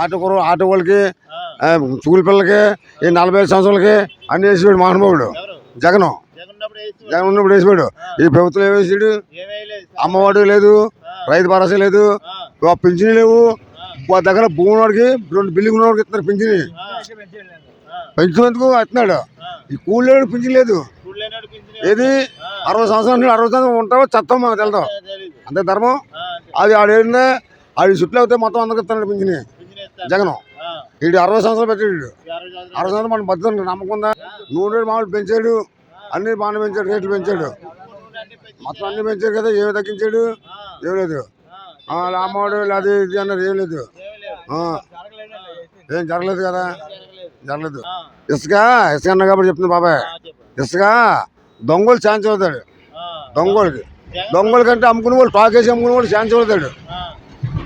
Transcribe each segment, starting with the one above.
Auto కూర auto వాళ్ళకి school పిల్లలకి ఈ నలభై ఐదు సంవత్సరాలకి అన్ని వేసిపోయాడు మహానుభావుడు జగన్. జగన్ ఉన్నప్పుడు వేసిపోయాడు ఈ ప్రభుత్వం ఏం వేసాడు ఏమేయలేదు అమ్మఒడి లేదు రైతు భరోసా లేదు పింఛన్ లేవు. దగ్గర భూమి వాడికి రెండు బిల్డింగ్ ఉన్నవాడికి ఇస్తున్నారు పింఛన్. పెంచినందుకు ఇస్తున్నాడు. ఈ కూలీడు పింఛన్ లేదు. ఏది? అరవై సంవత్సరాల అరవై సంవత్సరం ఉంటావో? చత్తం మాకు తెలదాం. అంతే ధర్మం. అది ఆడేందే? ఆడి చుట్టూ అవుతే మొత్తం అందరికి ఇస్తున్నాడు పింఛన్. జగన్. వీడు అరవై సంవత్సరాలు పెట్టాడు అరవై సంవత్సరాలు. మనం బతుకుతాం నమ్మకం ఉందా? నూనె మామూలు పెంచాడు అన్ని బాగానే పెంచాడు రేట్లు పెంచాడు. మొత్తం అన్ని పెంచాడు కదా ఏమి తగ్గించాడు? ఏం లేదు. అమ్మవాడు అది ఇది అన్నది ఏం లేదు. ఏం జరగలేదు కదా? జరగలేదు. ఇసుక ఇసుక అన్న కాబట్టి చెప్తుంది బాబాయ్. ఇసుక దొంగలు ఛాన్స్ అవుతాడు జగన్ దొంగల కంటే అమ్ముకునే వాళ్ళు టాక్ వేసి అమ్ముకునే వాళ్ళు ఛాన్స్ అవుతాడు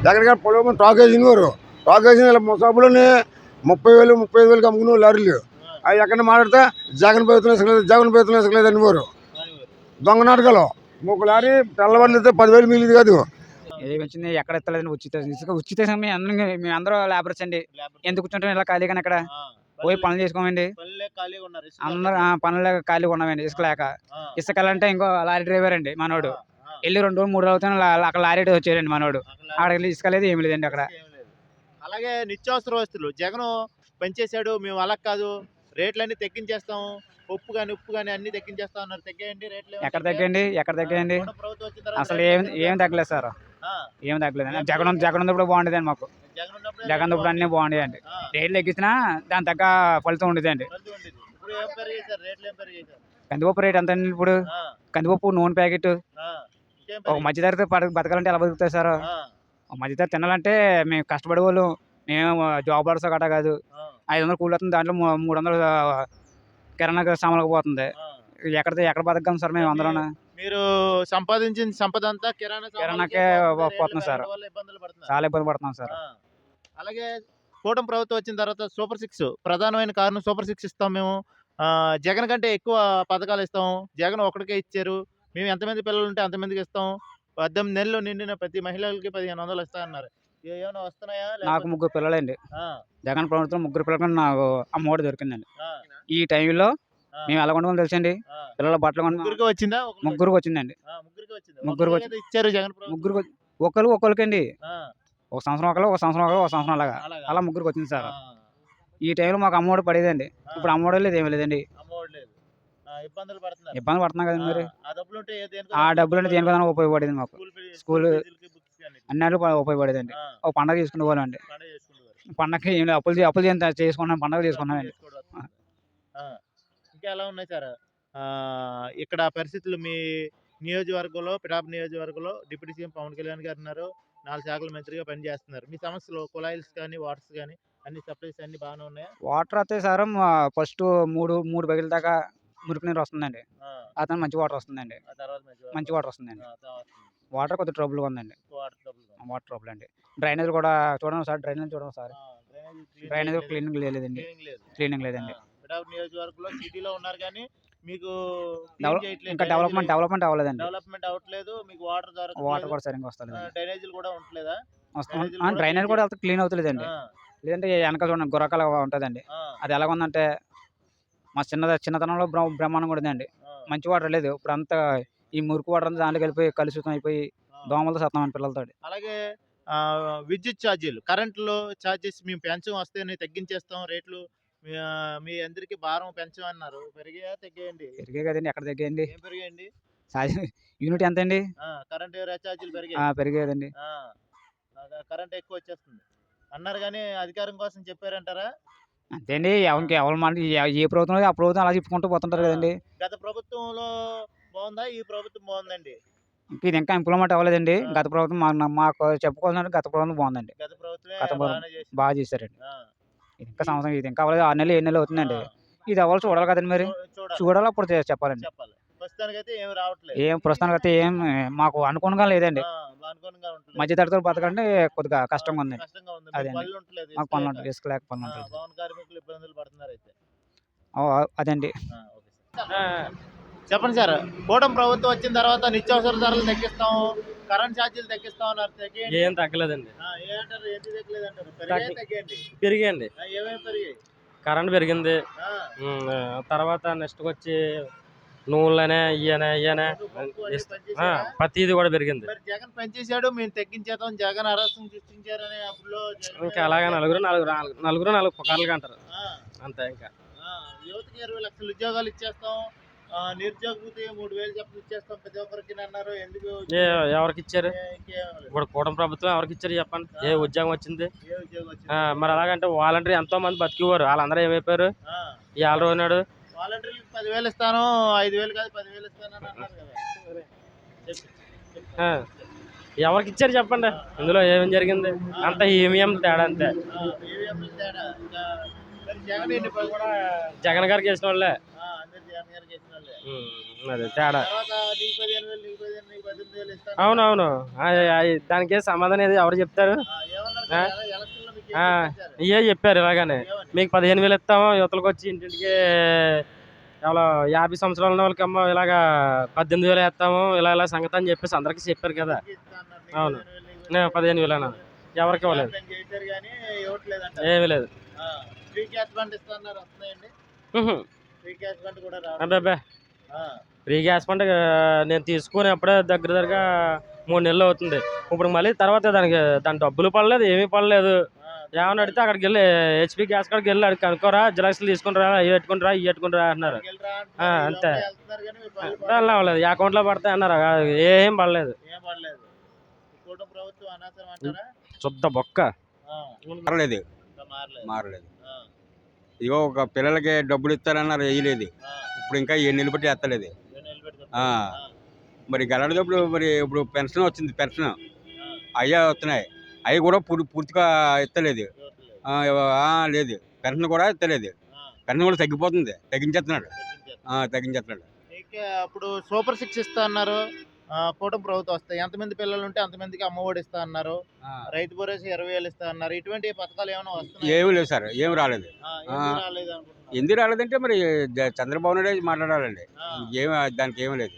ఎక్కడికైనా పొలం టాక్ వేసిన వారు వేసిన ముసాబులోనే ముప్పై వేలు ముప్పై ఐదు వేలకి అమ్ముకునే వాళ్ళు లారీలు అవి ఎక్కడ మాట్లాడితే జగన్ ప్రభుత్వం ఇసుకలేదు జగన్ ప్రభుత్వం ఇసుకలేదు అనేవారు అని దొంగ నాటకాలు. ఒక లారీ తెల్లవారులు అయితే పదివేలు మిగిలింది కాదు. ఏది వచ్చింది ఎక్కడ ఎత్తలేదని ఉచిత ఇసుక ఉచిత మేము అందరం మేము అందరూ లేబర్స్ అండి. ఎందుకు కూర్చుంటాం ఇలా ఖాళీగా ఇక్కడ? ఆ, పోయి పనులు- చేసుకోమండి. అందరూ ఆ, పనులు ఖాళీగా ఉన్నామండి ఇసుక లేక. ఇసుక అంటే ఇంకో లారీ డ్రైవర్ అండి మనోడు. వెళ్ళి రెండు రోజులు మూడు రోజులు అవుతాను లా- అక్కడ లారీ వచ్చారండి మనోడు. అక్కడ అక్కడ వెళ్ళి ఇసుక లేదు ఏమి లేదండి అక్కడ. అలాగే నిత్యావసర వస్తువులు. జగన్ పెంచేశాడు మేము అలా కాదు. రేట్లన్నీ తగ్గించేస్తాం. ఉప్పు కానీ ఉప్పు కానీ అన్ని తగ్గించేస్తాం అన్నారు. తగ్గేయండి రేట్లు ఎక్కడ? తగ్గండి ఎక్కడ తగ్గండి అసలు ఏం? ఏం తగ్గలేదు సార్. ఏం తగ్గలేదు. జగన్ జగన్ ఉన్నప్పుడు బాగుండేదండి మాకు. జగన్ ఉన్నప్పుడే అన్నీ బాగుండేదండి. రేట్లు తగ్గించినా దాని తగ్గ ఫలితం ఉండేదండి. ఉండేది. పెరిగేశారు కందిపప్పు రేట్ ఎంత అండి ఇప్పుడు? కందిపప్పు నూనె ప్యాకెట్. ఒక? మధ్యతరగతి పడ- బతకాలంటే ఎలా బతుకుతారు సార్? మధ్యతరగతి తినాలంటే మేము కష్టపడే వాళ్ళు మేము జాబ్ పడసా గట్రా కాదు. ఐదు వందలు కూలి వస్తుంది దాంట్లో మూడు వందలు కిరాణా సామాన్లకు పోతుంది. ఎక్కడ ఎక్కడ బతకం సార్ మేము అందరం మీరు సంపాదించిన సంపద అంతా కిరాణా కిరాణాకే రేట్లు సార్. చాలా ఇబ్బంది పడుతున్నాం సార్. అలాగే కూటమి ప్రభుత్వం వచ్చిన తర్వాత సూపర్ సిక్స్ ప్రధానమైన కారణం సూపర్ సిక్స్ ఇస్తాం మేము. జగన్ కంటే ఎక్కువ పథకాలు ఇస్తాం. జగన్ ఒకటికే ఇచ్చారు. మేము ఎంతమంది పిల్లలు ఉంటే అంతమందికి ఇస్తాం. పద్దెనిమిది నెలలు నిండిన ప్రతి మహిళలకి పదిహేను వందలు ఏ- ఏమైనా వస్తున్నాయా? నాకు ముగ్గురు పిల్లలండి. జగన్ ప్రభుత్వం ముగ్గురు పిల్లలకు నాకు అమ్మఒడి దొరికిందండి. ఈ టైంలో మేము ఎలా కొనుగోలు తెలుసండి. పిల్లల బట్టలు ముగ్గురికి వచ్చిందా? ముగ్గురికి వచ్చిందండి. ముగ్గురికి కదా ఇచ్చారు జగన్ ముగ్గురికి ఒకరు ఒకరికండి ఒక సంవత్సరం ఒకరు ఒక సంవత్సరం ఒకరు ఒక సంవత్సరం అలాగా. అలా ముగ్గురికి వచ్చింది సార్. ఈ టైంలో మాకు అమ్మఒడి పడేదండి. ఇప్పుడు అమ్మఒడి లేదు ఏమీ లేదండి. ఇబ్బందులు పడుతున్నారు. ఇబ్బంది పడుతున్నాం కదా మరి. ఆ, డబ్బులు ఉంటే ఏ- దేనికో ఆ దానికి డబ్బులు అంటే దేనికైనా ఉపయోగపడేది? మాకు? స్కూల్. అన్నిటికీ. ఉపయోగపడేదండి. ఆ, ఒక పండగ చేసుకునే వాళ్ళం అండి పండగ చేసుకుంటారు. పండగకి ఏం లేదు, అప్పులు అప్పులు చేసుకున్నాం పండగ చేసుకున్నాం అండి. ఇంకా ఎలా ఉన్నాయి సార్? ఇక్కడ పరిస్థితులు మీ నియోజకవర్గంలో పిఠాపు నియోజకవర్గంలో డిప్యూటీ సీఎం పవన్ కళ్యాణ్ గారు ఉన్నారు. నాలుగు శాఖల మంత్రిగా పనిచేస్తున్నారు. మీ సమస్యలు కుళాయిల్స్ కానీ వాటర్స్ కానీ అన్ని సప్లైస్ అన్ని బాగానే ఉన్నాయా? వాటర్ అయితే సార్ ఫస్ట్ మూడు మూడు బగిల దాకా మురికి నీరు వస్తుందండి. ఆ, అతను మంచి వాటర్ వస్తుందండి. తర్వాత మంచి వాటర్ వస్తుందండి. తర్వాత వాటర్ కొద్దిగా ట్రబుల్గా ఉందండి. వాటర్ ట్రబుల్ అండి. డ్రైనేజ్ కూడా చూడండి సార్ డ్రైనేజ్ చూడండి సార్ డ్రైనేజీ. క్లీనింగ్ లేదండి. క్లీనింగ్ లేదు. క్లీనింగ్ లేదండి. ఆ, పిఠాపు నియోజకవర్గంలో సిటీలో ఉన్నారు కానీ మీకు ఇంకా డెవలప్మెంట్ డెవలప్మెంట్ అవ్వలేదండి. డెవలప్మెంట్ అవ్వట్లేదు. మీకు వాటర్ వాటర్ కూడా సరిగ్గా డ్రైనేజీలు కూడా వస్తుంది డ్రైనేజీలు కూడా డ్రైనేజ్ కూడా అంత క్లీన్ అవుతలేదండి. లేదంటే వెనక చూడండి గుర్రకాల ఉంటుందండి. అది ఎలా ఉందంటే మా చిన్న చిన్నతనంలో బ్రహ్మ బ్రహ్మాండం కూడా ఉందండి ఆ, మంచి వాటర్ లేదు. ఇప్పుడు అంతా ఈ మురికి వాటర్ అంతా దాంట్లోకి వెళ్ళిపోయి కలుషితం అయిపోయి. దోమలతో సత్తామని పిల్లలతో అలాగే విద్యుత్ ఛార్జీలు కరెంట్లో ఛార్జెస్ మేము పెంచం వస్తే తగ్గించేస్తాం రేట్లు. మీ అందరికి భారం పెంచం అన్నారు. పెరిగాయా తగ్గాయండి? పెరిగే కదండి ఎక్కడ తగ్గాయండి? ఏం పెరిగాయండి? యూనిట్ ఎంత అండి కరెంట్ ఛార్జీలు పెరిగాయి. పెరిగేదండి కరెంట్ ఎక్కువ వచ్చేస్తుంది. అన్నారు కానీ అధికారం కోసం చెప్పారంటారా? అంతే అండి ఎవరికి ఎవరు మన ఏ- ప్రభుత్వం ఆ ప్రభుత్వం అలా చెప్పుకుంటూ పోతుంటారు కదండి. గత ప్రభుత్వంలో బాగుందా? ఈ ప్రభుత్వం బాగుందండి. ఇంక ఇది ఇంకా ఇంప్లిమెంట్ అవ్వలేదండి. గత ప్రభుత్వం మా- మాకు చెప్పుకోవాలంటే గత ప్రభుత్వం బాగుందండి. గత ప్రభుత్వం బాగా చేశారండి. ఇది ఇంకా సంవత్సరం ఇది ఇంకా అవ్వలేదు. ఆరు నెలలు ఏడు నెలలు అవుతుందండి. ఇది అవ్వాలి చూడాలి కదండి మరి? చూడాలి. అప్పుడు చెప్పాలండి. చెప్పాలి. ప్రస్తుతానికైతే ఏమి రావట్లేదు. ఏం ప్రస్తుతానికి అయితే ఏం మాకు అనుకూలంగా లేదండి. ఆ, అనుకూలంగా ఉంటుంది. మధ్య తరగతి బతకంటే కొద్దిగా కష్టంగా ఉంది. కష్టంగా ఉంది. అదే మీకు అండి. పనులు. ఉంటుంది ఇసుక లేక పనులు ఆ, ఉంటుంది భవన కార్మికులు ఇబ్బందులు పడుతున్నారు అయితే. ఓ, అదండి ఆ, ఓకే సార్. చెప్పండి సార్. కూటమి ప్రభుత్వం వచ్చిన తర్వాత నిత్యావసర ధరలు తగ్గిస్తాము కరెంట్ ఛార్జీలు తగ్గిస్తాం అన్నారు. ఏం తగ్గలేదండి. ఏ పెరిగాయండి. కరెంట్ పెరిగింది. తర్వాత నెక్స్ట్ వచ్చి నూనెలనే ఆ, పెంచేశారా? ప్రతిది కూడా పెరిగింది. జగన్ పెంచేశాడు మేము తగ్గించేద్దాం జగన్ అరసం సృష్టించారని అప్పుడు జగన్ ఇంకా అలాగే నలుగురు నలుగురు నాలుగు- నలుగురు నాలుగు పుకార్లుగా అంటారు. అంతే ఇంకా. యువతకి ఇరవై లక్షల ఉద్యోగాలు ఇచ్చేస్తాం. ఆ, నిరుద్యోగికి మూడు వేలు చెప్పి ఇచ్చేస్తాం. ప్రతి ఒక్కరికి అన్నారు. ఎందుకు? ఎవరికి ఇచ్చారు. ఇప్పుడు కూటమి ప్రభుత్వం ఎవరికి ఇచ్చారు చెప్పండి? ఏ ఉద్యోగం వచ్చింది? మరి అలాగంటే వాలంటీర్ ఎంతో మంది బతికివారు. వాళ్ళందరూ ఏమైపోయారు? ఈ ఆల్ రోజునాడు వాలంటీర్లకు పదివేలు ఇస్తాను ఐదు వేలు కాదు పదివేలు ఇస్తాను అని అన్నారు కదా చెప్పు. ఆ, ఎవరికి ఇచ్చారు చెప్పండి ఇందులో ఏమేం జరిగింది అంత ఈవీఎం తేడా అంతే ఆ, EVM లు తేడా. ఇంకా మరి జగన్ ఎన్ని పది కూడా జగన్ గారికి వేసిన వాళ్ళే ఆ, అందరు జగన్ గారికి ఇచ్చిన వాళ్ళే. ఉమ్, అది తేడా తర్వాత నీకు పదిహేను వేలు నీకు పదిహేను నీకు పద్దెనిమిది వేలు ఇస్తాను అవునవును ఆ, ఆ, దానికి సమాధానం ఏది ఎవరు చెప్తారు ఆ, ఏమన్నారు? కదా? ఇవే చెప్పారు ఇలాగానే. మీకు పదిహేను వేలు ఇస్తాము యువతలకు వచ్చి ఇంటింటికి ఎవరో యాభై సంవత్సరాల ఉన్న వాళ్ళకి ఇలాగా పద్దెనిమిది వేలు వేస్తాము ఇలా ఇలా సంగతి అని చెప్పేసి అందరికీ చెప్పారు కదా. అవును. నేను పదిహేను వేలు అన్నాను. ఎవరికి ఇవ్వలేదు. కానీ ఏమీ లేదు. అబ్బాబ్బా ఫ్రీ అబ్బే. ఫ్రీ గ్యాస్ పంట నేను తీసుకుని అప్పుడే దగ్గర దగ్గరగా మూడు నెలలు అవుతుంది. ఇప్పుడు మళ్ళీ తర్వాత దానికి దాని డబ్బులు పడలేదు ఏమీ పడలేదు. ఏమని అడిగితే అక్కడికి వెళ్ళి హెచ్పి గ్యాస్ కాడికి వెళ్ళి అడిగి కనుక్కోరా జిరాక్స్లు తీసుకుని రా ఇవి పెట్టుకుని రా ఇవి పెట్టుకుని రా అన్నారు అంటున్నారు, అంతే. దానిలో అవ్వలేదు అకౌంట్లో పడతాయి అన్నారు. ఏం పడలేదు. శుద్ధ బొక్క. ఆ, మారలేదు. మారలేదు. ఇగో ఒక పిల్లలకి డబ్బులు ఇస్తారన్నారు వేయలేదు. ఇప్పుడు ఇంకా ఏ నిలబెట్టి ఎత్తలేదు. ఆ, మరి గలాడేటప్పుడు మరి ఇప్పుడు పెన్షన్ వచ్చింది పెన్షన్. అయ్యా వస్తున్నాయి. అవి కూడా పూర్ పూర్తిగా ఎత్తలేదు. లేదు. పెన్షన్ కూడా ఎత్తలేదు. పెన్షన్ కూడా తగ్గిపోతుంది. తగ్గించేస్తున్నాడు. తగ్గించేస్తున్నాడు. అప్పుడు సూపర్ సిక్స్ ఇస్తా అన్నారు. కూటమి ప్రభుత్వం వస్తాయి. ఎంతమంది పిల్లలు ఉంటే అంతమందికి అమ్మఒడి ఇస్తా అన్నారు. రైతు భరోసా ఇరవై వేలు ఇస్తా అన్నారు. ఇటువంటి పథకాలు ఏమైనా వస్తున్నాయి? ఏమీ లేదు సార్. ఏమి రాలేదు. ఎందుకు రాలేదంటే మరి చంద్రబాబు నాయుడు మాట్లాడాలండి. ఏమి దానికి ఏమీ లేదు.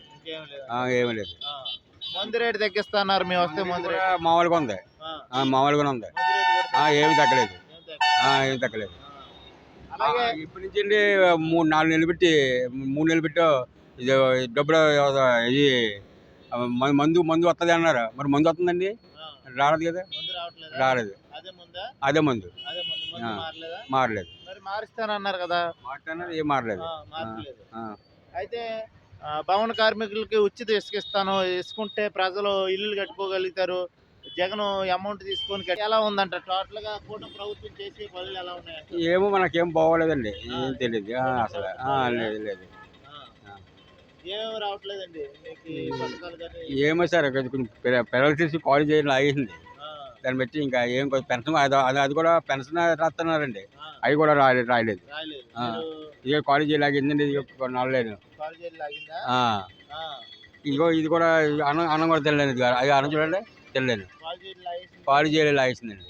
ఏమీ లేదు. మందు రేటు తగ్గిస్తా అన్నారు. మేము వస్తే మామూలుగా ఉంది. మామూలుగానే ఉంది. ఏమీ తగ్గలేదు. ఏం తగ్గలేదు. ఆ, ఏమీ తగ్గలేదు ఇప్పటి నుంచి అండి మూడు నాలుగు నెలలు పెట్టి మూడు నెలలు పెట్టు ఇది డబ్బులు ఇది మందు మందు వస్తుంది అన్నారు. మరి మందు వస్తుందండి? రాలేదు కదా? రాలేదు. అదే ముందా. మారలేదా? మారలేదు. మరి మారుస్తానన్నారు కదా? మాట్లాడినారు ఏం మారలేదు. అయితే భవన కార్మికులకి ఉచిత ఇసుక ఇస్తాను. ఇసుకుంటే ప్రజలు ఇల్లులు కట్టుకోగలుగుతారు. జగన్ అమౌంట్ తీసుకొని ఎలా ఉందంట? టోటల్గా కూటమి ప్రభుత్వం చేసే పనులు ఎలా ఉన్నాయి ఏమో మనకేం బాగోలేదండి. ఏం తెలియదు అసలు లేదు లేదు. ఏమేమి రావట్లేదండి? ఏమో సార్ కొంచెం పిల్ల- పిల్లలు తీసి కాల్ చేయడం ఆగేసింది దాన్ని బట్టి ఇంకా ఏం కొంచెం పెన్షన్ అది కూడా పెన్షన్ రాస్తున్నారండి. అవి కూడా రాలేదు రాయలేదు. రాలేదు ఇక కాలేజీ లాగిందండి ఆ. ఆ, ఇగో ఇది కూడా అన్నం అన్నం కూడా తెలియదు ఇది అది అన్నం చూడండి. తెలియదు లాగేసింది. కాలేజీ లాగేసిందండి.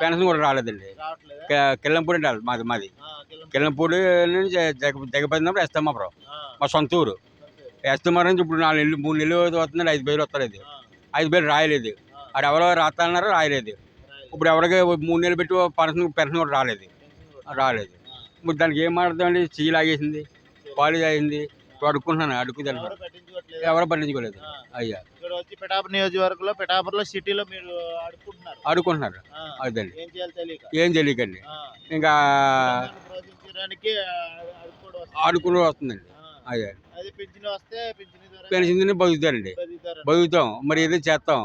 పెన్షన్ కూడా రాలేదండి. కిల్లంపూడి ఉండాలి మాది మాది. కిల్లంపూడి. నుంచి జగ జగపడినప్పుడు ఎస్తామాపురం ఆ, మా సొంత ఊరు. ఎస్తామారం నుంచి ఇప్పుడు నాలుగు నెలలు మూడు నెలలు వస్తుంది ఐదు వేలు వస్తలేదు. ఐదు వేలు రాయలేదు. అది ఎవరో రాస్తాన్నారు రాయలేదు. రాయలేదు. ఇప్పుడు ఎవరికి మూడు నెలలు పెట్టి పెన్షన్ పెన్షన్ కూడా రాలేదు. రాలేదు. ఇప్పుడు దానికి ఏం మాట్లాడదామండి చెయ్యి లాగేసింది అయింది ఇప్పుడు అడుక్కుంటున్నాను అడుక్కుదాను ఎవరు పట్టించుకోలేదు. అయ్యా. వచ్చి పిఠాపురం నియోజకవర్గంలో పిఠాపురంలో సిటీలో మీరు అడుక్కుంటున్నారు అడుక్కుంటున్నారు ఆ, అదండి ఏం చేయాలి తెలియక. ఏం తెలియకండి. ఇంకా వస్తుంది. ఆడుకుని వస్తుందండి. అదే. పింఛన్ వస్తే పెన్షన్ బతుకుతారండి. బతుకుతారు బతుకుతాం. మరి ఏదో చేస్తాం.